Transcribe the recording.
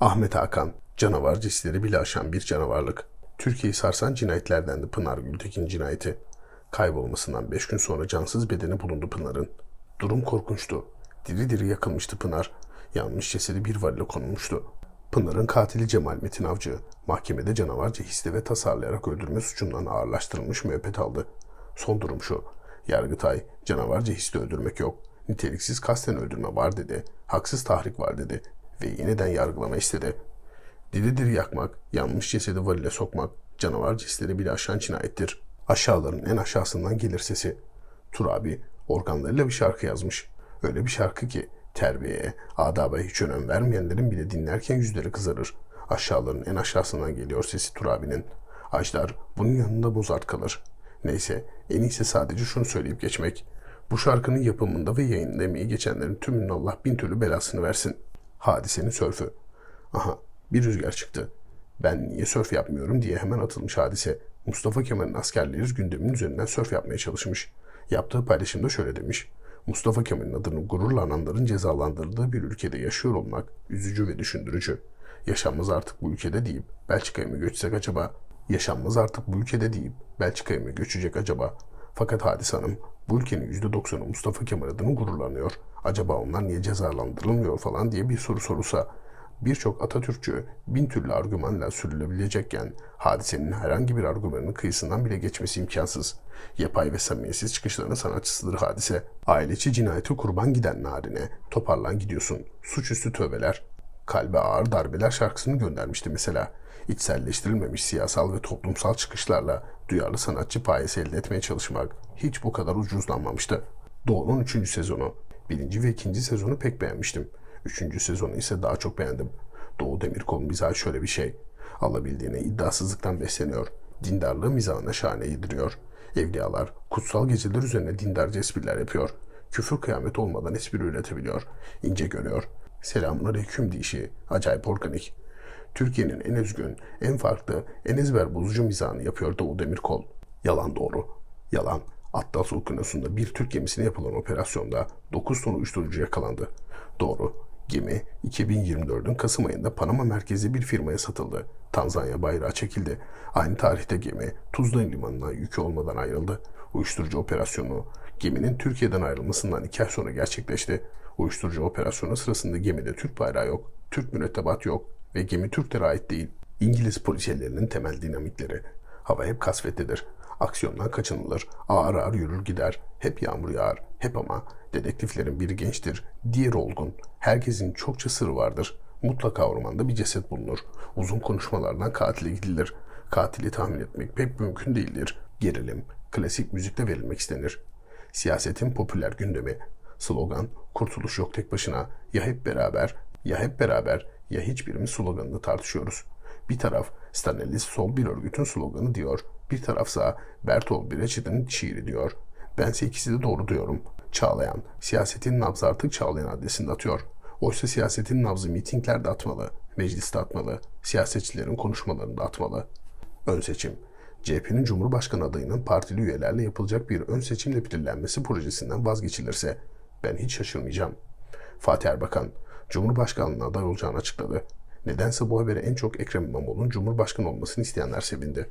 Ahmet Hakan, canavar cinsleri bile aşan bir canavarlık. Türkiye'yi sarsan cinayetlerden de Pınar Gültekin cinayeti. Kaybolmasından 5 gün sonra cansız bedeni bulundu Pınar'ın. Durum korkunçtu. Diri diri yakılmıştı Pınar. Yanmış cesedi bir varile konulmuştu. Pınar'ın katili Cemal Metin Avcı, mahkemede canavarca hisli ve tasarlayarak öldürme suçundan ağırlaştırılmış müebbet aldı. Son durum şu. Yargıtay, canavarca hisli öldürmek yok. Niteliksiz kasten öldürme var dedi. Haksız tahrik var dedi. Ve yeniden yargılama istedi. Diri yakmak, yanmış cesedi varile sokmak, canavar cinsleri bile aşan cinayettir. Aşağıların en aşağısından gelir sesi. Turabi organlarıyla bir şarkı yazmış. Öyle bir şarkı ki terbiyeye, adaba hiç önem vermeyenlerin bile dinlerken yüzleri kızarır. Aşağıların en aşağısından geliyor sesi Turabi'nin. Ajdar bunun yanında Mozart kalır. Neyse en iyisi sadece şunu söyleyip geçmek. Bu şarkının yapımında ve yayınında emeği geçenlerin tümünün Allah bin türlü belasını versin. Hadisenin sörfü. Aha bir rüzgar çıktı. Ben niye sörf yapmıyorum diye hemen atılmış hadise. Mustafa Kemal'in askerleri gündeminin üzerinden sörf yapmaya çalışmış. Yaptığı paylaşımda şöyle demiş. Mustafa Kemal'in adını gururla ananların cezalandırıldığı bir ülkede yaşıyor olmak üzücü ve düşündürücü. Yaşanmaz artık bu ülkede deyip Belçika'ya mı göçsek acaba? Yaşanmaz artık bu ülkede deyip Belçika'ya mı göçecek acaba? Fakat Hadis Hanım bu ülkenin %90'ı Mustafa Kemal adını gururlanıyor. Acaba onlar niye cezalandırılmıyor falan diye bir soru sorulsa birçok Atatürkçü bin türlü argümanla sürülebilecekken hadisenin herhangi bir argümanın kıyısından bile geçmesi imkansız. Yapay ve samimiyetsiz çıkışların sanatçısıdır hadise. Aileci cinayeti kurban giden narine. Toparlan gidiyorsun. Suçüstü tövbeler. Kalbe ağır darbeler şarkısını göndermişti mesela. İçselleştirilmemiş siyasal ve toplumsal çıkışlarla duyarlı sanatçı payesi elde etmeye çalışmak hiç bu kadar ucuzlanmamıştı. Doğu'nun 3. sezonu. Birinci ve ikinci sezonu pek beğenmiştim. Üçüncü sezonu ise daha çok beğendim. Doğu Demirkol mizahı şöyle bir şey. Alabildiğine iddiasızlıktan besleniyor. Dindarlığı mizahına şahane yediriyor. Evliyalar kutsal geceler üzerine dindarca espriler yapıyor. Küfür kıyamet olmadan espri üretebiliyor. İnce görüyor. Selamun aleyküm deyişi acayip organik. Türkiye'nin en özgün, en farklı, en ezber bozucu mizahını yapıyor Doğu Demirkol. Yalan doğru. Yalan. Atlas Okyanusu'nda bir Türk gemisine yapılan operasyonda 9 ton uyuşturucu yakalandı. Doğru. Gemi 2024'ün Kasım ayında Panama merkezi bir firmaya satıldı. Tanzanya bayrağı çekildi. Aynı tarihte gemi Tuzla limanına yükü olmadan ayrıldı. Uyuşturucu operasyonu geminin Türkiye'den ayrılmasından iki ay sonra gerçekleşti. Uyuşturucu operasyonu sırasında gemide Türk bayrağı yok, Türk mürettebat yok ve gemi Türklere ait değil. İngiliz polisiyerlerinin temel dinamikleri. Hava hep kasvetlidir. Aksiyondan kaçınılır. Ağır ağır yürür gider. Hep yağmur yağar. Hep ama. Dedektiflerin biri gençtir. Diğeri olgun. Herkesin çokça sırrı vardır. Mutlaka ormanda bir ceset bulunur. Uzun konuşmalardan katile gidilir. Katili tahmin etmek pek mümkün değildir. Gerilim, klasik müzikte verilmek istenir. Siyasetin popüler gündemi. Slogan, kurtuluş yok tek başına. Ya hep beraber, ya hep beraber, ya hiçbirimiz sloganını tartışıyoruz. Bir taraf Stalinist sol bir örgütün sloganı diyor. Bir tarafsa Bertolt Brecht'in şiiri diyor. Bense ikisi de doğru diyorum. Çağlayan, siyasetin nabzı artık Çağlayan adresinde atıyor. Oysa siyasetin nabzı mitinglerde atmalı, mecliste atmalı, siyasetçilerin konuşmalarında atmalı. Ön seçim. CHP'nin Cumhurbaşkanı adayının partili üyelerle yapılacak bir ön seçimle belirlenmesi projesinden vazgeçilirse ben hiç şaşırmayacağım. Fatih Erbakan, Cumhurbaşkanlığına aday olacağını açıkladı. Nedense bu habere en çok Ekrem İmamoğlu'nun Cumhurbaşkanı olmasını isteyenler sevindi.